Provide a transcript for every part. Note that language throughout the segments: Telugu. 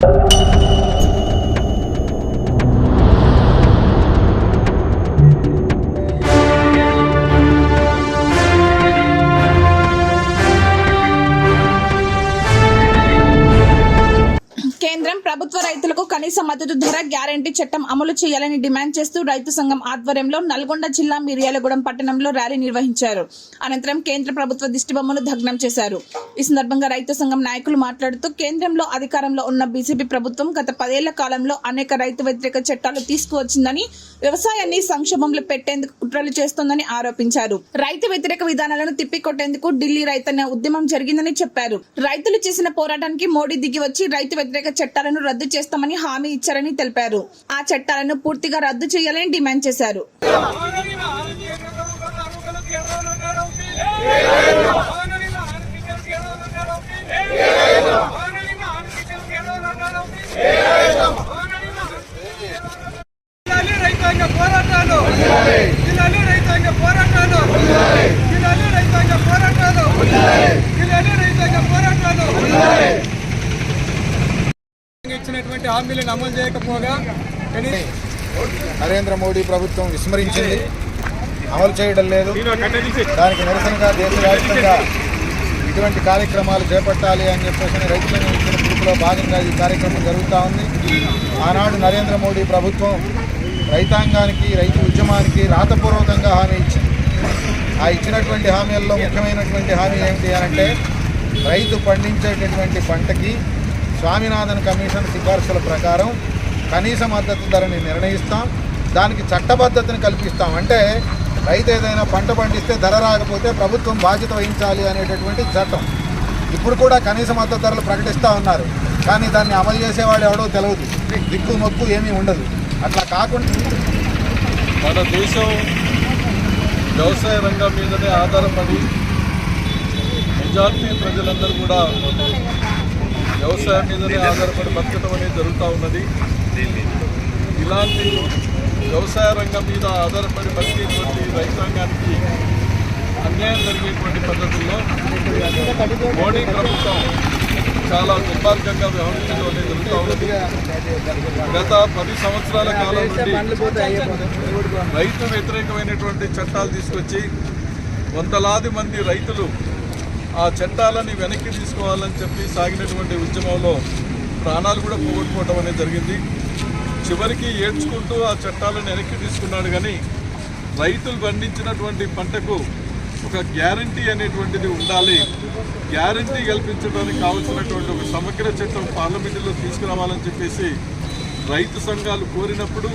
you. కేంద్రం ప్రభుత్వ రైతులకు కనీస మద్దతు ధర గ్యారంటీ చట్టం అమలు చేయాలని డిమాండ్ చేస్తూ రైతు సంఘం ఆధ్వర్యంలో నల్గొండ జిల్లా మిర్యాలగూడెం పట్టణంలో ర్యాలీ నిర్వహించారు. అనంతరం కేంద్ర ప్రభుత్వ దిష్టిబొమ్మను దగ్నం చేశారు. ఈ సందర్భంగా రైతు సంఘం నాయకులు మాట్లాడుతూ కేంద్రంలో అధికారంలో ఉన్న బీజేపీ ప్రభుత్వం గత పదేళ్ళ కాలంలో అనేక రైతు వ్యతిరేక చట్టాలు తీసుకువచ్చిందని వ్యవసాయాన్ని సంక్షోభంలో పెట్టేందుకు కుట్రలు చేస్తోందని ఆరోపించారు. రైతు వ్యతిరేక విధానాలను తిప్పికొట్టేందుకు ఢిల్లీ రైతన్న ఉద్యమం జరిగిందని చెప్పారు. రైతులు చేసిన పోరాటానికి మోడీ దిగి వచ్చి రైతు వ్యతిరేక చట్టాలను రద్దు చేస్తామని హామీ ఇచ్చారని తెలిపారు. ఆ చట్టాలను పూర్తిగా రద్దు చేయాలని డిమాండ్ చేశారు. ఇచ్చినటువంటి హామీలను అమలు చేయకపోగా కనీసం నరేంద్ర మోడీ ప్రభుత్వం విస్మరించింది. అమలు చేయడం లేదు. దానికి నిరసనగా దేశవ్యాప్తంగా ఇటువంటి కార్యక్రమాలు చేపట్టాలి అని చెప్పేసి రైతులను ఇచ్చిన పిలుపులో భాగంగా ఈ కార్యక్రమం జరుగుతూ ఉంది. ఆనాడు నరేంద్ర మోడీ ప్రభుత్వం రైతాంగానికి రైతు ఉద్యమానికి రాతపూర్వకంగా హామీ ఇచ్చింది. ఆ ఇచ్చినటువంటి హామీల్లో ముఖ్యమైనటువంటి హామీ ఏమిటి అంటే రైతు పండించేటటువంటి పంటకి స్వామినాథన్ కమిషన్ సిఫార్సుల ప్రకారం కనీస మద్దతు ధరని నిర్ణయిస్తాం. దానికి చట్టబద్ధతని కల్పిస్తాం. అంటే రైతు ఏదైనా పంట పండిస్తే ధర రాకపోతే ప్రభుత్వం బాధ్యత వహించాలి అనేటటువంటి చట్టం. ఇప్పుడు కూడా కనీస మద్దతు ధరలు ప్రకటిస్తూ ఉన్నారు. కానీ దాన్ని అమలు చేసేవాడు ఎవడో తెలియదు దిక్కు మొక్కు ఏమీ ఉండదు. అట్లా కాకుండా మన దేశం వ్యవసాయ రంగం మీదనే ఆధారపడి మెజార్టీ ప్రజలందరూ కూడా వ్యవసాయం మీదనే ఆధారపడి బతకడం అనేది జరుగుతూ ఉన్నది. ఇలాంటి వ్యవసాయ రంగం మీద ఆధారపడి బతికేటువంటి రైతాంగానికి అన్యాయం జరిగేటువంటి పద్ధతుల్లో మోడీ ప్రభుత్వం చాలా దుర్మార్గంగా వ్యవహరించడం అనేది జరుగుతూ ఉన్నది. గత పది సంవత్సరాల కాలం నుండి రైతు వ్యతిరేకమైనటువంటి చట్టాలు తీసుకొచ్చి వందలాది మంది రైతులు ఆ చట్టాలని వెనక్కి తీసుకోవాలని చెప్పి సాగినటువంటి ఉద్యమంలో ప్రాణాలు కూడా పోగొట్టుకోవడం అనేది జరిగింది. చివరికి ఏడ్చుకుంటూ ఆ చట్టాలను వెనక్కి తీసుకున్నాడు కానీ రైతులు పండించినటువంటి పంటకు ఒక గ్యారంటీ అనేటువంటిది ఉండాలి. గ్యారంటీ కల్పించడానికి కావాల్సినటువంటి ఒక సమగ్ర చట్టం పార్లమెంటులో తీసుకురావాలని చెప్పేసి రైతు సంఘాలు కోరినప్పుడు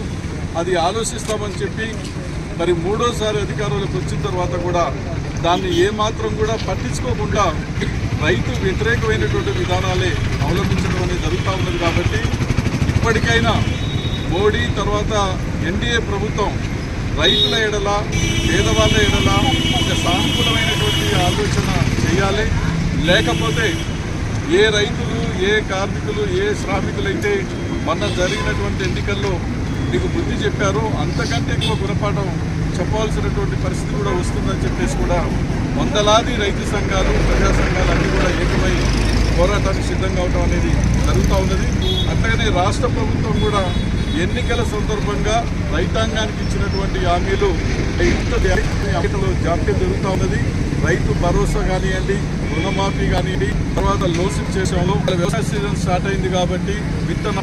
అది ఆలోచిస్తామని చెప్పి మరి మూడోసారి అధికారంలోకి వచ్చిన తర్వాత కూడా దాన్ని ఏమాత్రం కూడా పట్టించుకోకుండా రైతు వ్యతిరేకమైనటువంటి విధానాలే అవలంబించడం అనేది జరుగుతూ ఉన్నది కాబట్టి ఇప్పటికైనా మోడీ తర్వాత ఎన్డీఏ ప్రభుత్వం రైతుల ఎడల పేదవాళ్ళ ఎడల ఒక సానుకూలమైనటువంటి ఆలోచన చేయాలి. లేకపోతే ఏ రైతులు ఏ కార్మికులు ఏ శ్రామికులైతే మొన్న జరిగినటువంటి ఎన్నికల్లో మీకు బుద్ధి చెప్పారో అంతకంటే ఎక్కువ గుణపాఠం చెప్పాల్సినటువంటి పరిస్థితి కూడా వస్తుందని చెప్పేసి కూడా వందలాది రైతు సంఘాలు ప్రజా సంఘాలు అన్నీ కూడా ఏకమై పోరాటానికి సిద్ధంగా అవడం అనేది జరుగుతూ ఉన్నది. అట్లాగనే రాష్ట్ర ప్రభుత్వం కూడా ఎన్నికల సందర్భంగా రైతాంగానికి ఇచ్చినటువంటి హామీలు ఇంత జాప్యం జరుగుతూ ఉన్నది. రైతు భరోసా కానివ్వండి రుణమాఫీ కానివ్వండి తర్వాత లోసింగ్ చేసాము వ్యవసాయ సీజన్ స్టార్ట్ అయింది కాబట్టి విత్తన